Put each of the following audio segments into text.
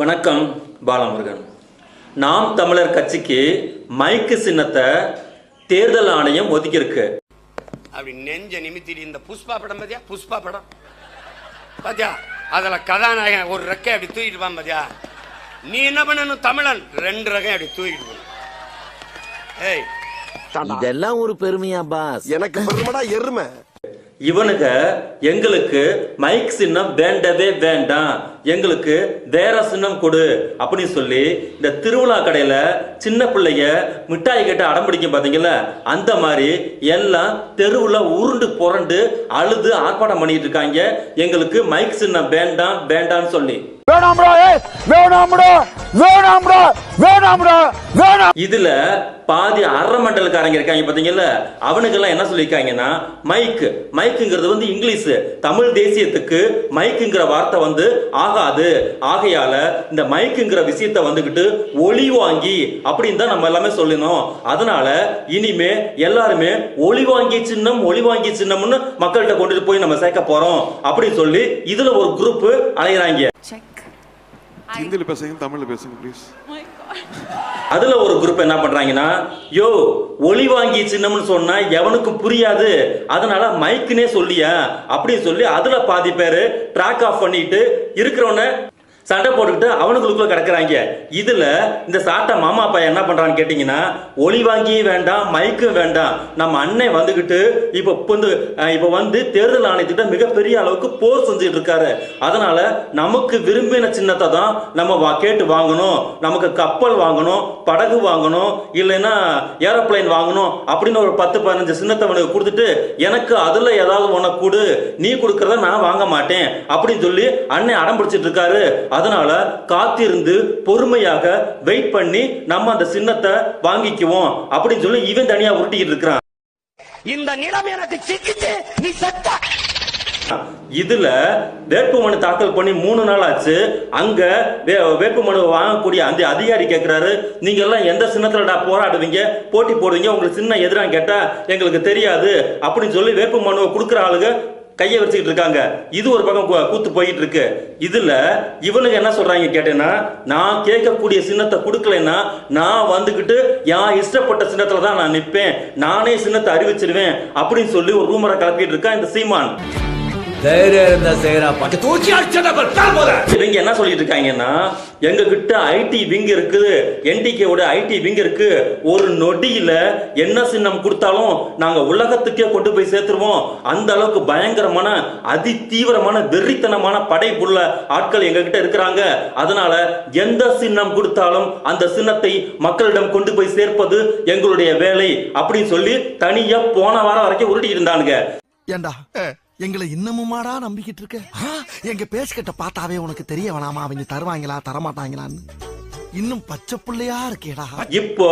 வணக்கம் பாலமுருகன். நாம் தமிழர் கட்சிக்கு மைக்கு சின்னத்தை தேர்தல் ஆணையம் ஒதுக்கியிருக்கு. அப்படி நெஞ்ச நிமித்திட்டு இந்த புஷ்பா படம் பாத்தியா? புஷ்பா படம். பாத்தியா? அதுல கதாநாயகன் ஒரு ரெக்கை அப்படி தூக்கிட்டு பான் பாத்தியா? நீ என்ன பண்ணணும் தமிழன்? ரெண்டு ரெக்கை அப்படி தூக்கிட்டு ஏய். இதெல்லாம் ஒரு பெருமையா பாஸ். எனக்கு பெருமடா எருமை. இவனுங்க எங்களுக்கு மைக் சின்னம் வேண்டவே வேண்டாம். எங்களுக்கு வேற சின்னம் கொடு அப்படின்னு சொல்லி இந்த திருவிழா கடையில சின்ன பிள்ளைங்க மிட்டாய் கேட்டு அடம் பிடிக்கும் பாத்தீங்களா அந்த மாதிரி எல்லாம் தெருவுல உருண்டு புரண்டு அழுது ஆர்ப்பாட்டம் பண்ணிட்டு இருக்காங்க. எங்களுக்கு மைக் சின்னம் வேண்டாம் வேண்டாம்னு சொல்லி. இதுல பாதி அரை மண்டலக்காரங்க இருக்காங்க பாத்தீங்கல்ல? அவனுக்கெல்லாம் என்ன சொல்லியிருக்காங்கன்னா மைக் மைக்குங்கிறது வந்து இங்கிலீஷ். தமிழ் தேசியத்துக்கு மைக்குங்கிற வார்த்தை வந்து ஆகாது. ஆகையால இந்த மைக்குங்கிற விஷயத்த வந்துகிட்டு ஒளி வாங்கி அப்படின்னு தான் நம்ம எல்லாமே சொல்லணும். அதனால இனிமே எல்லாருமே ஒளி வாங்கி சின்னம் ஒளி வாங்கி சின்னம்னு மக்கள்கிட்ட கொண்டுட்டு போய் நம்ம சேர்க்க போறோம் அப்படின்னு சொல்லி இதுல ஒரு குரூப் அலையிறாங்க. Check. ஹிந்தியில் பேசுங்க தமிழில் பேசுங்க ப்ளீஸ் God. அதுல ஒரு குரூப் என்ன பண்றாங்கன்னா யோ ஒளி வாங்கி சின்னம்னு சொன்னா எவனுக்கும் புரியாது அதனால மைக்குனே சொல்லியா அப்படின்னு சொல்லி அதுல பாதி பேரு ட்ராக் ஆஃப் பண்ணிட்டு இருக்கிறவன சண்டை போட்டுக்கிட்டு அவனுக்குள்ள கிடக்குறாங்க. இதுல இந்த சாட்டை மாமா பையன் என்ன பண்றான்னு கேட்டீங்கன்னா ஒளி வாங்கியும் வேண்டாம் மைக்கும் வேண்டாம். நம்ம அண்ணன் வந்துகிட்டு இப்ப வந்து இப்போ இப்ப வந்து தேர்தல் ஆணையத்திட்ட மிகப்பெரிய அளவுக்கு போர் செஞ்சுட்டு இருக்காரு. அதனால நமக்கு விரும்பின சின்னத்தை தான் நம்ம வா- கேட்டு வாங்கணும். நமக்கு கப்பல் வாங்கணும் படகு வாங்கணும் இல்லைன்னா ஏரோப்ளேன் வாங்கணும் அப்படின்னு ஒரு பத்து பதினஞ்சு சின்னத்தை அவனுக்கு கொடுத்துட்டு எனக்கு அதுல ஏதாவது உனக்கு கொடு. நீ கொடுக்கறத நான் வாங்க மாட்டேன். அப்படின்னு சொல்லி அண்ணன் அடம் பிடிச்சிட்டு இருக்காரு. அதனால காத்திருந்து பொறுமையாக வெயிட் பண்ணி நம்ம அந்த சின்னத்தை வாங்கிக்குவோம் அப்படின்னு சொல்லி இவன் தனியா உருட்டிக்கிட்டு இருக்கிறான். இந்த நிலம் எனக்கு சிக்கிச்சு நீ செத்த. இதுல வேட்புமனு தாக்கல் பண்ணி மூணு நாள் ஆச்சு. அங்க வேட்புமனு வாங்கக்கூடிய அந்த அதிகாரி கேக்குறாரு நீங்க எல்லாம் எந்த சின்னத்துலடா போராடுவீங்க? போட்டி போடுவீங்க. உங்களுக்கு சின்ன எதிரான்னு கேட்டா எங்களுக்கு தெரியாது. அப்படின்னு சொல்லி வேட்புமனுவை கொடுக்குற ஆளுங்க கையை வச்சுக்கிட்டு இருக்காங்க. இது ஒரு பக்கம் கூத்து போயிட்டு இருக்கு இதுல இவனுங்க என்ன சொல்றாங்க கேட்டேன்னா நான் கேட்கக்கூடிய சின்னத்தை கொடுக்கலைன்னா நான் வந்துகிட்டு என் இஷ்டப்பட்ட சின்னத்துல தான் நான் நிற்பேன் நானே சின்னத்தை அறிவிச்சிருவேன். அப்படின்னு சொல்லி ஒரு ரூமரை கிளப்பிட்டு இருக்கா இந்த சீமான். தைரியம் இருந்தா செய்யறா பக்க தூக்கி இவங்க என்ன சொல்லிட்டு இருக்காங்கன்னா எங்க கிட்ட ஐடி விங் இருக்குது என்டிகேவோட ஐடி விங் இருக்கு ஒரு நொடியில என்ன சின்னம் கொடுத்தாலும் நாங்க உலகத்துக்கே கொண்டு போய் சேர்த்துருவோம். அந்த அளவுக்கு பயங்கரமான அதி தீவிரமான வெறித்தனமான படைப்புள்ள ஆட்கள் எங்க கிட்ட இருக்கிறாங்க. அதனால எந்த சின்னம் கொடுத்தாலும் அந்த சின்னத்தை மக்களிடம் கொண்டு போய் சேர்ப்பது எங்களுடைய வேலை அப்படின்னு சொல்லி தனியா போன வாரம் வரைக்கும் உருட்டிட்டு இருந்தானுங்க. ஏண்டா? எங்களை இன்னமுமாடா நம்பிக்கிட்டு இருக்க? எங்க பேசிக்கிட்ட பார்த்தாவே உனக்கு தெரிய வேணாமா? அவங்க தருவாங்களா தரமாட்டாங்களான்னு. இன்னும் பச்சை பிள்ளையா இருக்கேடா. இப்போ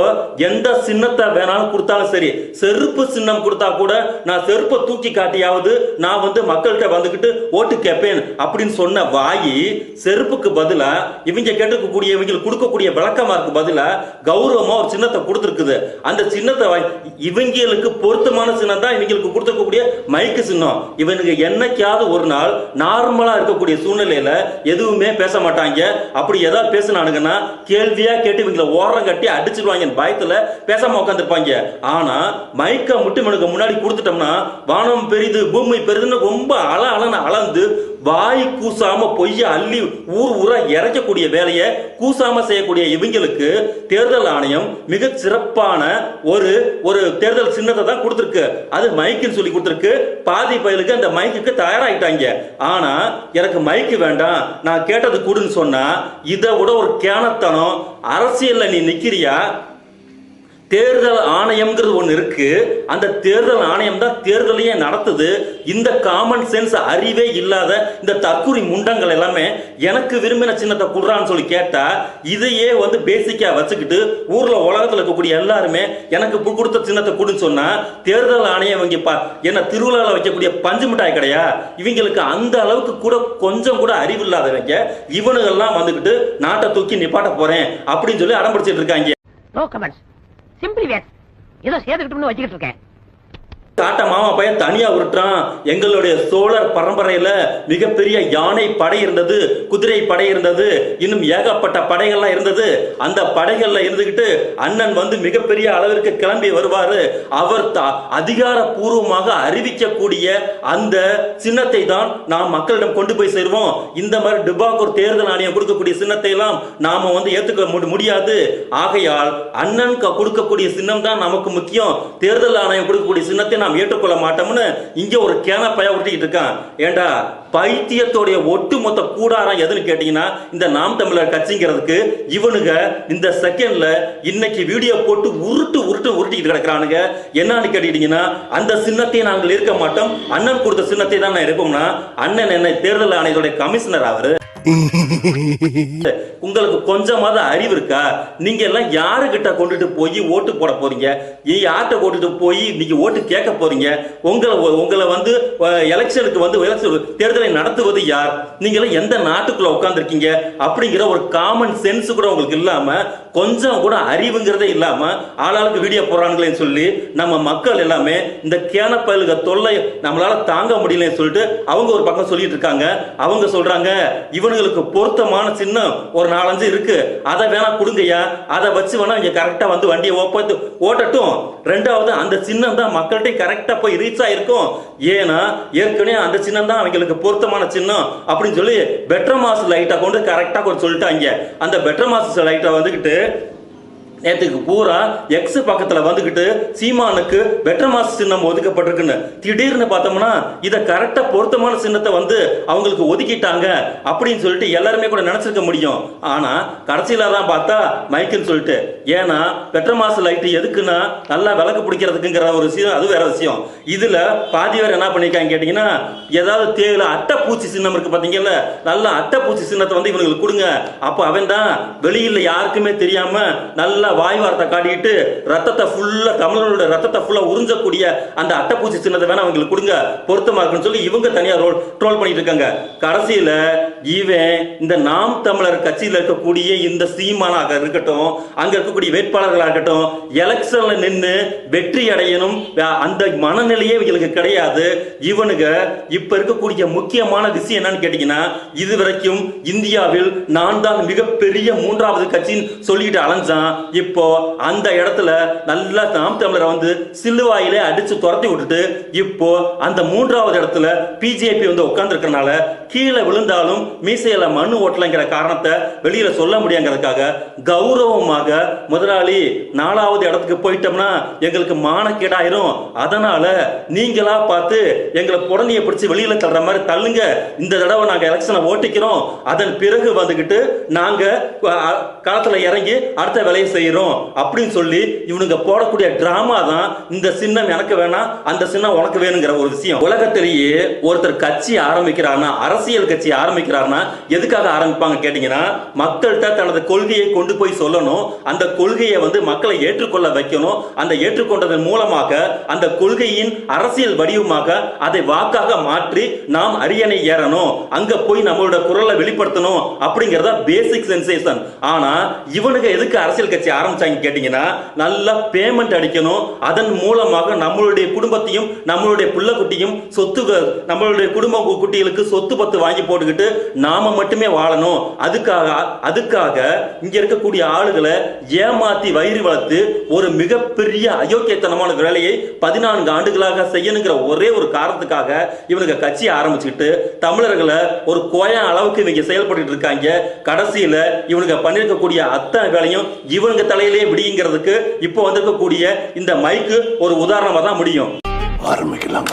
எந்த சின்னத்தை வேணாலும் கொடுத்தாலும் சரி செருப்பு சின்னம் கொடுத்தா கூட நான் செருப்பை தூக்கி காட்டியாவது நான் வந்து மக்கள்கிட்ட வந்துகிட்டு ஓட்டு கேட்பேன் அப்படின்னு சொன்ன வாயி செருப்புக்கு பதிலா இவங்க கேட்டுக்கக்கூடிய இவங்களுக்கு கொடுக்கக்கூடிய விளக்கமாருக்கு பதிலா கௌரவமா ஒரு சின்னத்தை கொடுத்துருக்குது. அந்த சின்னத்தை இவங்களுக்கு பொருத்தமான சின்னம் தான் இவங்களுக்கு கொடுத்துருக்கக்கூடிய மைக்கு சின்னம். இவனுக்கு என்னைக்காவது ஒரு நாள் நார்மலா இருக்கக்கூடிய சூழ்நிலையில எதுவுமே பேச மாட்டாங்க. அப்படி ஏதாவது பேசினானுங்கன்னா கேள்வியா கேட்டு இவங்களை ஓரம் கட்டி அடிச்சிருவாங்க பயத்துல பேசாம உட்காந்துருப்பாங்க ஆனா மைக்க மட்டும் முன்னாடி கொடுத்துட்டோம்னா வானம் பெரிது பூமி பெரிதுன்னு ரொம்ப அல அலன்னு அளந்து வாய் கூசாம பொய்ய அள்ளி ஊர் ஊரா இறைக்கக்கூடிய வேலையை கூசாம செய்யக்கூடிய இவங்களுக்கு தேர்தல் ஆணையம் மிக சிறப்பான ஒரு ஒரு தேர்தல் சின்னத்தை தான் கொடுத்துருக்கு. அது மைக்குன்னு சொல்லி கொடுத்துருக்கு. பாதி பயலுக்கு அந்த மைக்குக்கு தயாராகிட்டாங்க ஆனா எனக்கு மைக்கு வேண்டாம். நான் கேட்டது கொடுன்னு சொன்னா இதை விட ஒரு கேனத்தனம் அரசியல்ல நீ நிக்கிறியா? தேர்தல் ஆணையம்ங்கிறது ஒன்று இருக்கு. அந்த தேர்தல் ஆணையம் தான் தேர்தலையே நடத்துது. இந்த காமன் சென்ஸ் அறிவே இல்லாத இந்த தற்குறி முண்டங்கள் எல்லாமே எனக்கு விரும்பின சின்னத்தை குடுறான்னு சொல்லி கேட்டா இதையே வந்து பேசிக்கா வச்சுக்கிட்டு ஊர்ல உலகத்துல இருக்கக்கூடிய எல்லாருமே எனக்கு கொடுத்த சின்னத்தை கொடுன்னு சொன்னா தேர்தல் ஆணையம் இவங்க என்ன திருவிழாவில் வைக்கக்கூடிய பஞ்சு மிட்டாய் கிடையா? இவங்களுக்கு அந்த அளவுக்கு கூட கொஞ்சம் கூட அறிவு இல்லாதவங்க இவனுங்கெல்லாம் வந்துக்கிட்டு நாட்டை தூக்கி நிப்பாட்ட போறேன் அப்படின்னு சொல்லி அடம் பிடிச்சிட்டு இருக்காங்க. நோ கமெண்ட்ஸ் சிம்பிளி வேட் ஏதோ சேர்த்துக்கிட்டோம்னு வச்சுக்கிட்டு இருக்கேன். தாத்தா மாமா பையன் தனியா உருட்டுறான். எங்களுடைய சோழர் பரம்பரையில மிகப்பெரிய யானை படை இருந்தது குதிரை படை இருந்தது இன்னும் ஏகப்பட்ட படைகள்லாம் இருந்தது. அந்த படைகள்ல இருந்துகிட்டு அண்ணன் வந்து மிகப்பெரிய அளவிற்கு கிளம்பி வருவாரு. அவர் த- அதிகாரப்பூர்வமாக அறிவிக்கக்கூடிய அந்த சின்னத்தை தான் நாம் மக்களிடம் கொண்டு போய் சேருவோம். இந்த மாதிரி டிபாக்கூர் தேர்தல் ஆணையம் கொடுக்கக்கூடிய சின்னத்தை எல்லாம் நாம வந்து ஏத்துக்க முடியாது. ஆகையால் அண்ணன் கொடுக்கக்கூடிய சின்னம் தான் நமக்கு முக்கியம். தேர்தல் ஆணையம் கொடுக்கக்கூடிய சின்னத்தை நாம் ஏற்றுக்கொள்ள மாட்டோம்னு இங்கே ஒரு கேன பய விட்டுக்கிட்டு இருக்கான். ஏண்டா பைத்தியத்தோடைய ஒட்டுமொத்த கூடாரம் எதுன்னு கேட்டீங்கன்னா இந்த நாம் தமிழர் கட்சிங்கிறதுக்கு இவனுங்க இந்த செகண்ட்ல இன்னைக்கு வீடியோ போட்டு உருட்டு உருட்டு உருட்டிக்கிட்டு கிடக்குறானுங்க. என்னன்னு கேட்டீங்கன்னா அந்த சின்னத்தை நாங்கள் இருக்க மாட்டோம். அண்ணன் கொடுத்த சின்னத்தை தான் நான் இருப்போம்னா அண்ணன் என்னை தேர்தல் ஆணையத்துடைய கமிஷனர் அவரு உங்களுக்கு கொஞ்சமாவது அறிவு இருக்கா? நீங்க எல்லாம் யாருக்கிட்ட கொண்டுட்டு போய் ஓட்டு போட போறீங்க? நீ யார்கிட்ட கொண்டுட்டு போய் நீங்க ஓட்டு கேட்க போறீங்க? உங்களை உங்களை வந்து எலெக்ஷனுக்கு வந்து தேர்தலை நடத்துவது யார்? நீங்க எல்லாம் எந்த நாட்டுக்குள்ள உட்கார்ந்துருக்கீங்க? அப்படிங்கிற ஒரு காமன் சென்ஸ் கூட உங்களுக்கு இல்லாம கொஞ்சம் கூட அறிவுங்கிறதே இல்லாமல் ஆளாளுக்கு வீடியோ போடுறாங்களேன்னு சொல்லி நம்ம மக்கள் எல்லாமே இந்த கேன தொல்லை நம்மளால் தாங்க முடியலன்னு சொல்லிட்டு அவங்க ஒரு பக்கம் சொல்லிட்டு இருக்காங்க. அவங்க சொல்கிறாங்க இவனுங்களுக்கு பொருத்தமான சின்னம் ஒரு நாலஞ்சு இருக்கு. அதை வேணா கொடுங்கய்யா. அதை வச்சு வேணா இங்கே கரெக்டாக வந்து வண்டியை ஓப்பத்து ஓட்டட்டும். ரெண்டாவது அந்த சின்னம் தான் மக்கள்கிட்ட கரெக்டாக போய் ரீச் ஆகிருக்கும் ஏன்னா ஏற்கனவே அந்த சின்னம் தான் அவங்களுக்கு பொருத்தமான சின்னம் அப்படின்னு சொல்லி பெட்ரமாஸ் லைட்டை கொண்டு கரெக்டாக கொண்டு சொல்லிட்டாங்க. அந்த பெட்ரமாஸ் லைட்டை லைட்டை வந்துகிட்டு நேற்றுக்கு பூரா எக்ஸ் பக்கத்தில் வந்துக்கிட்டு சீமானுக்கு பெட்டர் மாஸ் சின்னம் ஒதுக்கப்பட்டிருக்குன்னு. திடீர்னு பார்த்தோம்னா இதை கரெக்டாக பொருத்தமான சின்னத்தை வந்து அவங்களுக்கு ஒதுக்கிட்டாங்க அப்படின்னு சொல்லிட்டு எல்லாருமே கூட நினச்சிருக்க முடியும். ஆனால் கடைசியில தான் பார்த்தா மைக்குன்னு சொல்லிட்டு ஏன்னா பெட்டர் மாஸ் லைட்டு எதுக்குன்னா நல்லா விளக்கு பிடிக்கிறதுக்குங்கிற ஒரு விஷயம் அது வேற விஷயம். இதில் பாதி பேர் என்ன பண்ணியிருக்காங்க கேட்டிங்கன்னா ஏதாவது தேவையில்ல அட்டைப்பூச்சி சின்னம் இருக்குது பார்த்தீங்கல்ல நல்ல அட்டைப்பூச்சி சின்னத்தை வந்து இவங்களுக்கு கொடுங்க. அப்போ அவன் தான் வெளியில் யாருக்குமே தெரியாமல் நல்லா வாய் வார்த்தை காட்டிக்கிட்டு ரத்தத்தை ஃபுல்லா தமிழரோட ரத்தத்தை ஃபுல்லா உறிஞ்சக்கூடிய அந்த அட்டைப்பூச்சி சின்னத்தை வேணா அவங்களுக்கு கொடுங்க. பொருத்தமா இருக்குன்னு சொல்லி இவங்க தனியா ரோல் ட்ரோல் பண்ணிட்டு இருக்காங்க. கடைசியில இவன் இந்த நாம் தமிழர் கட்சியில இருக்கக்கூடிய இந்த சீமானாக இருக்கட்டும் அங்க இருக்கக்கூடிய வேட்பாளர்களாக இருக்கட்டும் எலெக்ஷன்ல நின்னு வெற்றி அடையணும். அந்த மனநிலையே இவங்களுக்கு கிடையாது. இவனுங்க இப்ப இருக்கக்கூடிய முக்கியமான விஷயம் என்னன்னு கேட்டீங்கன்னா இது வரைக்கும் இந்தியாவில் நான் தான் மிகப்பெரிய மூன்றாவது கட்சின்னு சொல்லிட்டு அலைஞ்சான். இப்போ அந்த இடத்துல நல்லா நாம் தமிழரை வந்து சில்லுவாயிலே அடிச்சு துரத்தி விட்டுட்டு இப்போ அந்த மூன்றாவது இடத்துல பிஜேபி வந்து உட்கார்ந்து கீழே விழுந்தாலும் மீசையில மண்ணு ஓட்டலைங்கிற காரணத்தை வெளியில சொல்ல முடியாங்கிறதுக்காக கௌரவமாக முதலாளி நாலாவது இடத்துக்கு போயிட்டோம்னா எங்களுக்கு மானக்கேடாயிரும். அதனால நீங்களா பார்த்து எங்களை புடனியை பிடிச்சி வெளியில தள்ளுற மாதிரி தள்ளுங்க. இந்த தடவை நாங்க எலெக்ஷனை ஓட்டிக்கிறோம். அதன் பிறகு வந்துகிட்டு நாங்க களத்துல இறங்கி அடுத்த வேலையை செய்யறோம். அப்படின்னு சொல்லி இவனுங்க போடக்கூடிய டிராமா தான் இந்த சின்னம் எனக்கு வேணாம் அந்த சின்னம் உனக்கு வேணுங்கிற ஒரு விஷயம். உலகத்திலேயே ஒருத்தர் கட்சி ஆரம்பிக்கிறார்னா அரசியல் கட்சி ஆரம்பிக்கிறார்னா எதுக்காக ஆரம்பிப்பாங்க கேட்டீங்கன்னா மக்கள்கிட்ட தனது கொள்கையை கொண்டு போய் சொல்லணும். அந்த கொள்கையை வந்து மக்களை ஏற்றுக்கொள்ள வைக்கணும். அந்த ஏற்றுக்கொண்டதன் மூலமாக அந்த கொள்கையின் அரசியல் வடிவமாக அதை வாக்காக மாற்றி நாம் அரியணை ஏறணும். அங்க போய் நம்மளோட குரலை வெளிப்படுத்தணும் அப்படிங்கறத பேசிக் சென்சேஷன் ஆனா இவனுங்க எதுக்கு அரசியல் கட்சி ஆரம்பிச்சாங்க கேட்டீங்கன்னா நல்லா பேமெண்ட் அடிக்கணும். அதன் மூலமாக நம்மளுடைய குடும்பத்தையும் நம்மளுடைய பிள்ளை குட்டியும் சொத்து நம்மளுடைய குடும்ப குட்டிகளுக்கு சொத்து பத்து வாங்கி போட்டுக்கிட்டு நாம மட்டுமே வாழணும். அதுக்காக அதுக்காக இங்க இருக்கக்கூடிய ஆளுகளை ஏமாத்தி வயிறு வளர்த்து ஒரு மிகப்பெரிய அயோக்கியத்தனமான வேலையை பதினான்கு ஆண்டுகளாக செய்யணுங்கிற ஒரே ஒரு காரணத்துக்காக இவனுங்க கட்சி ஆரம்பிச்சுக்கிட்டு தமிழர்களை ஒரு கோயா அளவுக்கு இவங்க செயல்பட்டு இருக்காங்க. கடைசியில இவனுங்க பண்ணிருக்கக்கூடிய அத்தனை வேலையும் இவனுங்க தலையிலே விடியுங்கிறதுக்கு இப்போ வந்திருக்கக்கூடிய இந்த மைக்கு ஒரு உதாரணமாக தான் முடியும் ஆரம்பிக்கலாம்